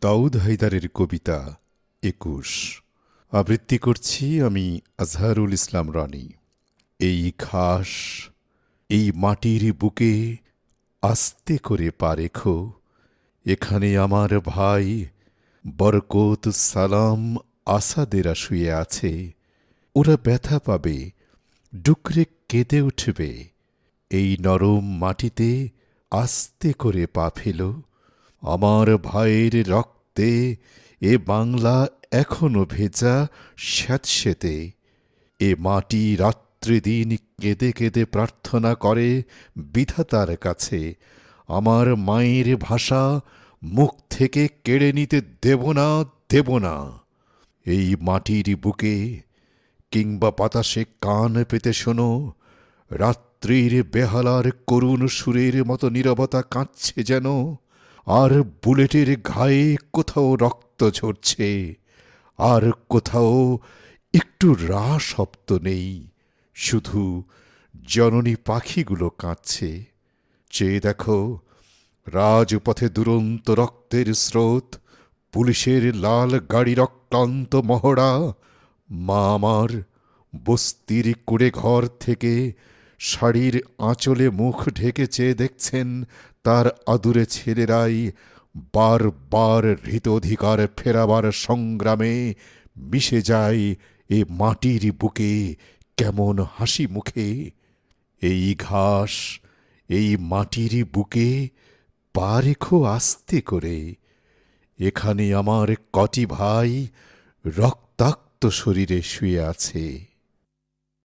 দাউদ হায়দারের কবিতা একুশ। আবৃত্তি করছি আমি আজহারুল ইসলাম রানী। এই ঘাস, এই মাটির বুকে আস্তে করে পা রেখো। এখানে আমার ভাই বরকত, সালাম, আসাদেরা শুয়ে আছে। ওরা ব্যথা পাবে, ডুকরে কেঁদে উঠবে। এই নরম মাটিতে আস্তে করে পা ফেলো। আমার ভাইয়ের রক্তে এ বাংলা এখনও ভেজা স্যাঁতসেতে। এ মাটি রাত্রিদিন কেঁদে কেঁদে প্রার্থনা করে বিধাতার কাছে। আমার মায়ের ভাষা মুখ থেকে কেড়ে নিতে দেব না দেব না। এই মাটির বুকে কিংবা বাতাসে কান পেতে শোনো। রাত্রির বেহালার করুণ সুরের মতো নীরবতা কাঁদছে যেন। আর বুলেটের ঘায়ে কোথাও রক্ত ঝরছে, আর কোথাও একটু রা শব্দ নেই, শুধু জননী পাখিগুলো কাঁদছে। চেয়ে দেখো, রাজপথে দুরন্ত রক্তের স্রোত, পুলিশের লাল গাড়ি রক্তান্ত মহড়া, মা আমার বস্তির কুড়ে ঘর থেকে শাড়ির আঁচলে মুখ ঢেকে চেয়ে দেখছেন তার আদুরে ছেলেরাই বারবার হৃত অধিকার ফেরাবার সংগ্রামে মিশে যায় এ মাটির বুকে কেমন হাসি মুখে। এই ঘাস, এই মাটির বুকে পা রেখো আস্তে করে। এখানে আমার কটি ভাই রক্তাক্ত শরীরে শুয়ে আছে।